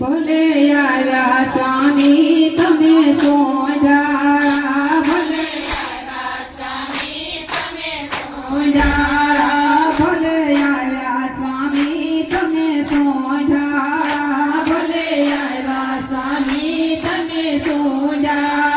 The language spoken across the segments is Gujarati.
ભલે યારા સ્વામી, તમે સોંડાળા ભલે યારા સ્વામી, તમે સોંડાળા ભલે યારા સ્વામી, તમે સોંડાળા ભલે યારા સ્વામી, તમે સોંડાળા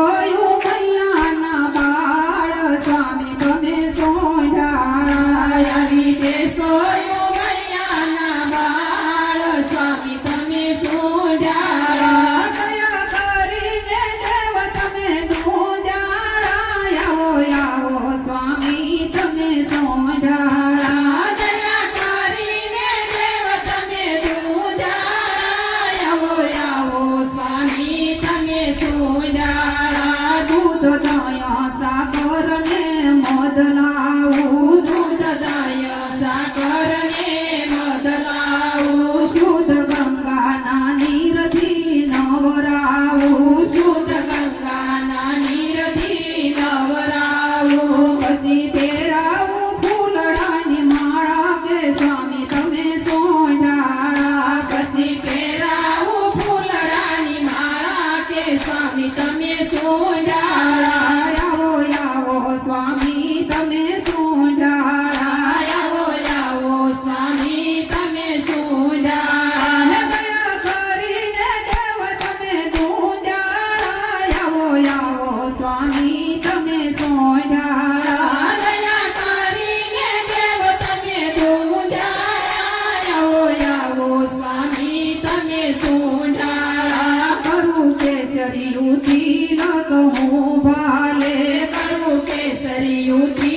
Oh. सरयू सी न कहूँ भाले करो के सरयू सी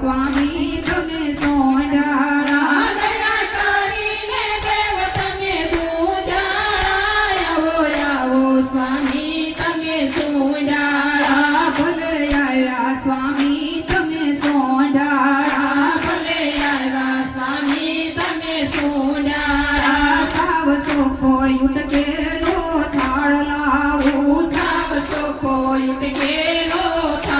સ્વામી તમે સોંડાળા દયા કરીને દેવ તમે સોંડાળા આવો આવો સ્વામી તમે સોંડાળા ભલે આવ્યા સ્વામી તમે સોંડાળા ભલે આવ્યા સ્વામી તમે સોંડાળા સાવ સોપો ઉટકે લો થાળ લાવો સાવ સોપો ઉટકે લો થાળ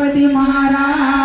ગણપતિ મહારાજ.